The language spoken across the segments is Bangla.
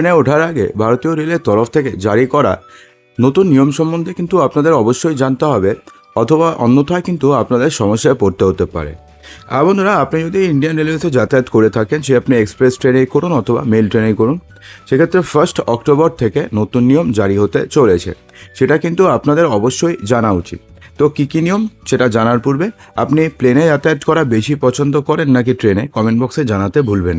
ট্রেনে ওঠার আগে ভারতীয় রেলের তরফ থেকে জারি করা নতুন নিয়ম সম্বন্ধে কিন্তু আপনাদের অবশ্যই জানতে হবে, অথবা অন্যথায় কিন্তু আপনাদের সমস্যায় পড়তে হতে পারে। আর বন্ধুরা, আপনি যদি ইন্ডিয়ান রেলওয়েতে যাতায়াত করে থাকেন, সে আপনি এক্সপ্রেস ট্রেনেই করুন অথবা মেল ট্রেনেই করুন, সেক্ষেত্রে ফার্স্ট অক্টোবর থেকে নতুন নিয়ম জারি হতে চলেছে। সেটা কিন্তু আপনাদের অবশ্যই জানা উচিত। তো কী কী নিয়ম, সেটা জানার পূর্বে আপনি প্লেনে যাতায়াত করা বেশি পছন্দ করেন নাকি ট্রেনে? কমেন্ট বক্সে জানাতে ভুলবেন।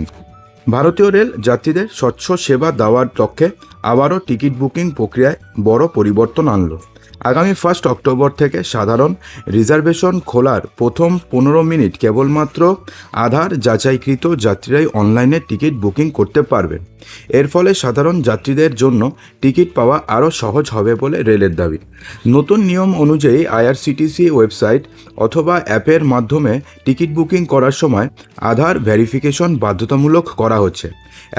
ভারতীয় রেল যাত্রীদের স্বচ্ছ সেবা দেওয়ার লক্ষ্যে আবারও টিকিট বুকিং প্রক্রিয়ায় বড় পরিবর্তন আনলো। আগামী ফার্স্ট অক্টোবর থেকে সাধারণ রিজার্ভেশন খোলার প্রথম পনেরো মিনিট কেবলমাত্র আধার যাচাইকৃত যাত্রীরাই অনলাইনে টিকিট বুকিং করতে পারবেন। এর ফলে সাধারণ যাত্রীদের জন্য টিকিট পাওয়া আরও সহজ হবে বলে রেলের দাবি। নতুন নিয়ম অনুযায়ী আইআরসিটিসি ওয়েবসাইট অথবা অ্যাপের মাধ্যমে টিকিট বুকিং করার সময় আধার ভেরিফিকেশন বাধ্যতামূলক করা হচ্ছে।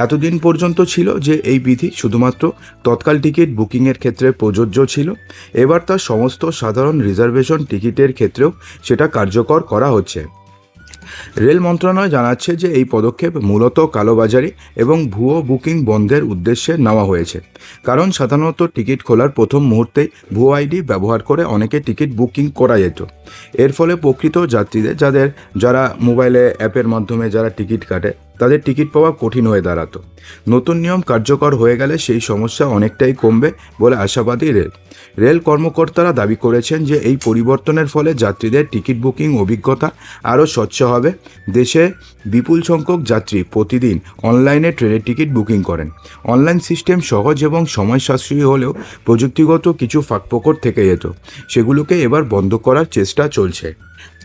এতদিন পর্যন্ত ছিল যে এই বিধি শুধুমাত্র তৎকাল টিকিট বুকিংয়ের ক্ষেত্রে প্রযোজ্য ছিল এবার তা সমস্ত সাধারণ রিজার্ভেশন টিকিটের ক্ষেত্রেও সেটা কার্যকর করা হচ্ছে। রেল মন্ত্রণালয় জানাচ্ছে যে এই পদক্ষেপ মূলত কালোবাজারি এবং ভুয়ো বুকিং বন্ধের উদ্দেশ্যে নেওয়া হয়েছে। কারণ সাধারণত টিকিট খোলার প্রথম মুহূর্তেই ভুয়ো আইডি ব্যবহার করে অনেকে টিকিট বুকিং করা যেত। এর ফলে প্রকৃত যাত্রীদের, যাদের, যারা মোবাইলে অ্যাপের মাধ্যমে যারা টিকিট কাটে তাদের টিকিট পাওয়া কঠিন হয়ে দাঁড়াতো। নতুন নিয়ম কার্যকর হয়ে গেলে সেই সমস্যা অনেকটাই কমবে বলে আশাবাদী রেল। রেল কর্মকর্তারা দাবি করেছেন যে এই পরিবর্তনের ফলে যাত্রীদের টিকিট বুকিং অভিজ্ঞতা আরও স্বচ্ছ হবে। দেশে বিপুল সংখ্যক যাত্রী প্রতিদিন অনলাইনে ট্রেনের টিকিট বুকিং করেন। অনলাইন সিস্টেম সহজ এবং সময় সাশ্রয়ী হলেও প্রযুক্তিগত কিছু ফাঁকফোকর থেকে যেত। সেগুলোকে এবার বন্ধ করার চেষ্টা চলছে।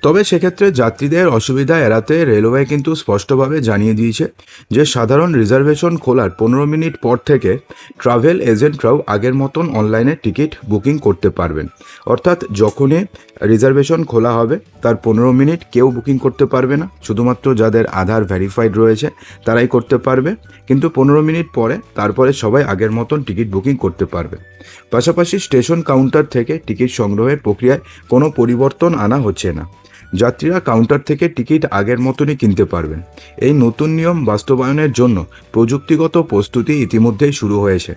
তবে সেক্ষেত্রে যাত্রীদের অসুবিধা এড়াতে রেলওয়ে কিন্তু স্পষ্টভাবে জানিয়ে দিয়েছে যে সাধারণ রিজার্ভেশন খোলার পনেরো মিনিট পর থেকে ট্রাভেল এজেন্টরাও আগের মতন অনলাইনে টিকিট বুকিং করতে পারবেন। অর্থাৎ যখনই রিজার্ভেশন খোলা হবে, তার পনেরো মিনিট কেউ বুকিং করতে পারবে না। শুধুমাত্র যাদের আধার ভেরিফাইড রয়েছে, তারাই করতে পারবে। কিন্তু পনেরো মিনিট পরে, তারপরে সবাই আগের মতন টিকিট বুকিং করতে পারবে। পাশাপাশি স্টেশন কাউন্টার থেকে টিকিট সংগ্রহের প্রক্রিয়ায় কোনো পরিবর্তন আনা হচ্ছে না। যাত্রীরা কাউন্টার থেকে টিকিট আগের মতনই কিনতে পারবেন। এই নতুন নিয়ম বাস্তবায়নের জন্য প্রযুক্তিগত প্রস্তুতি ইতিমধ্যেই শুরু হয়েছে।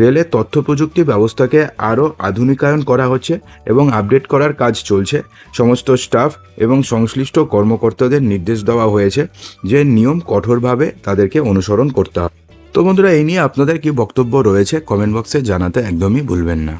রেলে তথ্য প্রযুক্তি ব্যবস্থাকে আরও আধুনিকায়ন করা হচ্ছে এবং আপডেট করার কাজ চলছে। সমস্ত স্টাফ এবং সংশ্লিষ্ট কর্মকর্তাদের নির্দেশ দেওয়া হয়েছে যে নিয়ম কঠোরভাবে তাদেরকে অনুসরণ করতে হবে। তো বন্ধুরা, এই নিয়ে আপনাদের কি বক্তব্য রয়েছে কমেন্ট বক্সে জানাতে একদমই ভুলবেন না।